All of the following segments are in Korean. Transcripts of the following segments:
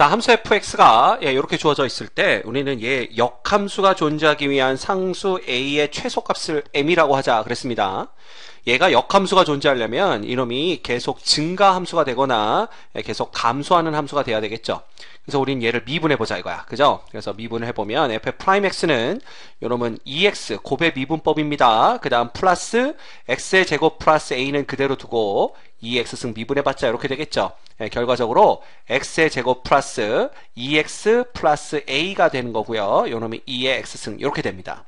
자, 함수 fx가 예, 이렇게 주어져 있을 때 우리는 얘 역함수가 존재하기 위한 상수 a의 최소값을 m이라고 하자 그랬습니다. 얘가 역함수가 존재하려면 이놈이 계속 증가 함수가 되거나 예, 계속 감소하는 함수가 돼야 되겠죠. 그래서 우린 얘를 미분해 보자 이거야. 그죠? 그래서 미분을 해 보면 f 프라임 x는 요놈은 2x 곱의 미분법입니다. 그 다음 플러스 x의 제곱 플러스 a는 그대로 두고 2x승 미분해봤자 이렇게 되겠죠. 예, 결과적으로 x의 제곱 플러스 2x 플러스 a가 되는 거고요. 요놈이 2의 x승 이렇게 됩니다.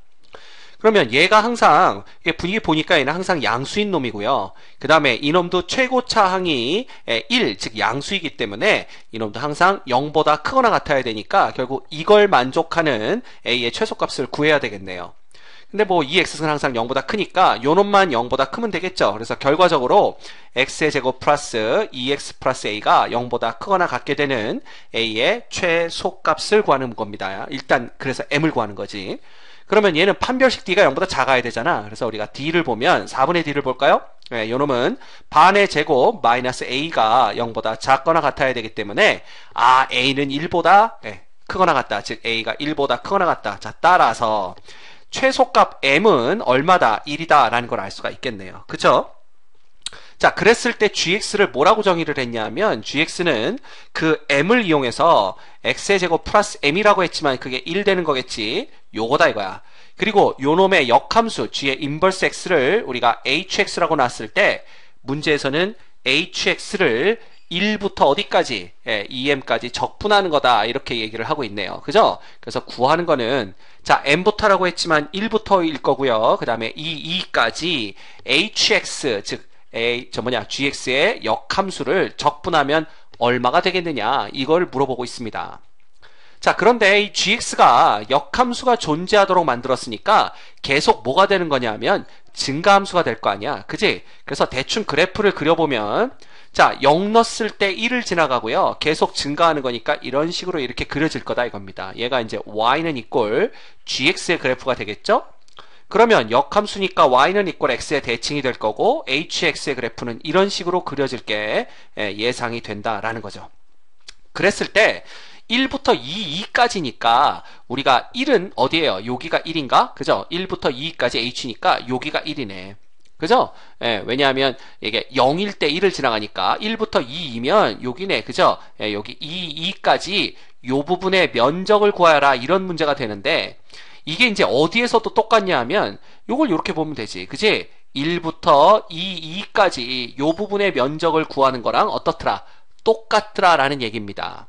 그러면 얘가 항상 분위기 보니까 얘는 항상 양수인 놈이고요. 그 다음에 이놈도 최고차 항이 1, 즉 양수이기 때문에 이놈도 항상 0보다 크거나 같아야 되니까 결국 이걸 만족하는 a의 최소값을 구해야 되겠네요. 근데 뭐 2x는 항상 0보다 크니까 요 놈만 0보다 크면 되겠죠. 그래서 결과적으로 x의 제곱 플러스 2x 플러스 a가 0보다 크거나 같게 되는 a의 최소값을 구하는 겁니다. 일단 그래서 m을 구하는 거지. 그러면 얘는 판별식 d가 0보다 작아야 되잖아. 그래서 우리가 d를 보면 4분의 d를 볼까요? 네, 요놈은 반의 제곱 마이너스 a가 0보다 작거나 같아야 되기 때문에 아 a는 1보다 네, 크거나 같다. 즉 a가 1보다 크거나 같다. 자 따라서 최소값 m은 얼마다? 1이다 라는 걸 알 수가 있겠네요. 그쵸? 자, 그랬을 때 gx를 뭐라고 정의를 했냐면 gx는 그 m을 이용해서 x의 제곱 플러스 m이라고 했지만 그게 1 되는 거겠지. 요거다 이거야. 그리고 요놈의 역함수 g의 인버스 x를 우리가 hx라고 놨을 때 문제에서는 hx를 1부터 어디까지? 예, em까지 적분하는 거다. 이렇게 얘기를 하고 있네요. 그죠? 그래서 구하는 거는 자, m부터라고 했지만 1부터일 거고요. 그 다음에 이 2까지 hx 즉 a 저 뭐냐 gx의 역함수를 적분하면 얼마가 되겠느냐 이걸 물어보고 있습니다. 자 그런데 이 gx가 역함수가 존재하도록 만들었으니까 계속 뭐가 되는 거냐면 증가함수가 될 거 아니야. 그지? 그래서 대충 그래프를 그려보면 자 0 넣었을 때 1을 지나가고요. 계속 증가하는 거니까 이런 식으로 이렇게 그려질 거다 이겁니다. 얘가 이제 y는 이꼴 gx의 그래프가 되겠죠 그러면 역함수니까 y는 이꼴 x의 대칭이 될 거고 hx의 그래프는 이런 식으로 그려질 게 예, 예상이 된다라는 거죠. 그랬을 때 1부터 2, 2까지니까 우리가 1은 어디에요? 여기가 1인가? 그죠? 1부터 2까지 h니까 여기가 1이네. 그죠? 예, 왜냐하면 이게 0일 때 1을 지나가니까 1부터 2이면 여기네. 그죠? 예, 여기 2, 2까지 요 부분의 면적을 구하라 이런 문제가 되는데 이게 이제 어디에서도 똑같냐 하면 요걸 이렇게 보면 되지. 그지? 1부터 2, 2까지 요 부분의 면적을 구하는 거랑 어떻더라? 똑같더라 라는 얘기입니다.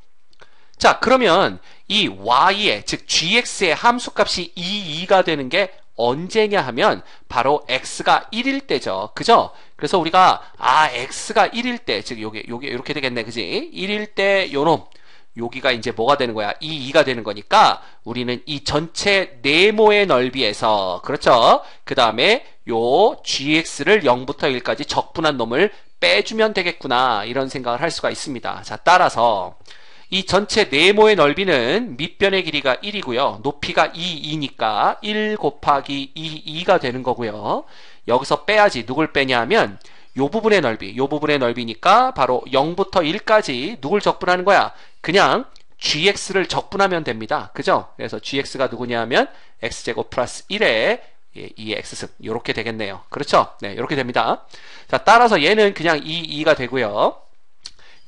자, 그러면 이 y의, 즉 gx의 함수값이 2, 2가 되는 게 언제냐 하면 바로 x가 1일 때죠. 그죠? 그래서 우리가 아 x가 1일 때, 즉 요게 요게 이렇게 되겠네. 그지? 1일 때 요놈 여기가 이제 뭐가 되는 거야? 이 2가 되는 거니까 우리는 이 전체 네모의 넓이에서 그렇죠? 그 다음에 요 gx를 0부터 1까지 적분한 놈을 빼주면 되겠구나 이런 생각을 할 수가 있습니다. 자 따라서 이 전체 네모의 넓이는 밑변의 길이가 1이고요. 높이가 2, 2니까 1 곱하기 2, 2가 되는 거고요. 여기서 빼야지 누굴 빼냐 하면 요 부분의 넓이, 요 부분의 넓이니까 바로 0부터 1까지 누굴 적분하는 거야? 그냥 gx를 적분하면 됩니다. 그죠? 그래서 gx가 누구냐 하면 x제곱 플러스 1에 예, 2의 x승 이렇게 되겠네요. 그렇죠? 네, 이렇게 됩니다. 자, 따라서 얘는 그냥 2, 2가 되고요.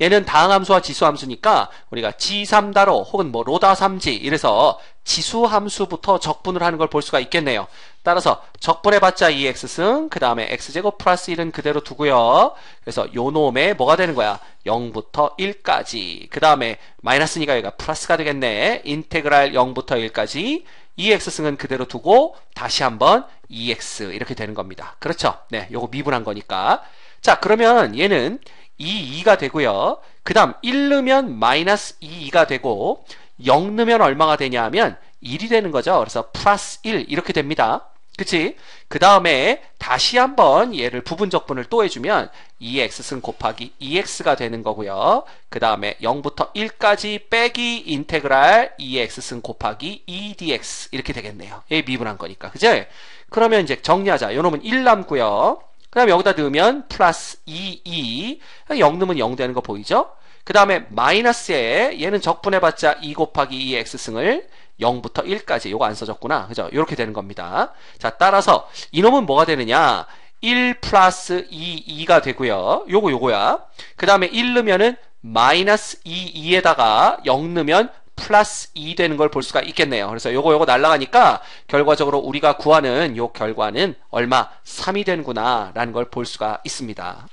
얘는 다항함수와 지수함수니까 우리가 G3다로 혹은 뭐 로다3지 이래서 지수 함수부터 적분을 하는 걸 볼 수가 있겠네요. 따라서 적분해봤자 2x승 그 다음에 x제곱 플러스 1은 그대로 두고요. 그래서 요 놈에 뭐가 되는 거야? 0부터 1까지 그 다음에 마이너스니까 여기가 플러스가 되겠네. 인테그랄 0부터 1까지 2x승은 그대로 두고 다시 한번 2x 이렇게 되는 겁니다. 그렇죠? 네, 요거 미분한 거니까 자 그러면 얘는 2, 2가 되고요. 그 다음 1 넣으면 마이너스 2, 2가 되고 0 넣으면 얼마가 되냐 하면 1이 되는 거죠. 그래서 플러스 1 이렇게 됩니다. 그치? 그 다음에 다시 한번 얘를 부분적분을 또 해주면 2x승 곱하기 2x가 되는 거고요. 그 다음에 0부터 1까지 빼기 인테그랄 2x승 곱하기 2dx 이렇게 되겠네요. 얘 미분한 거니까. 그치? 그러면 이제 정리하자. 요놈은 1 남고요. 그 다음에 여기다 넣으면 플러스 2, 2. 0 넣으면 0 되는 거 보이죠? 그 다음에 마이너스에 얘는 적분해봤자 2 곱하기 2의 x승을 0부터 1까지 요거 안 써졌구나. 그죠? 이렇게 되는 겁니다. 자, 따라서 이놈은 뭐가 되느냐? 1 플러스 2, 2가 되고요. 요거 요거야. 그 다음에 1 넣으면은 마이너스 2, 2에다가 0 넣으면 플러스 2 되는 걸 볼 수가 있겠네요. 그래서 요거 요거 날라가니까 결과적으로 우리가 구하는 요 결과는 얼마? 3이 되는구나 라는 걸 볼 수가 있습니다.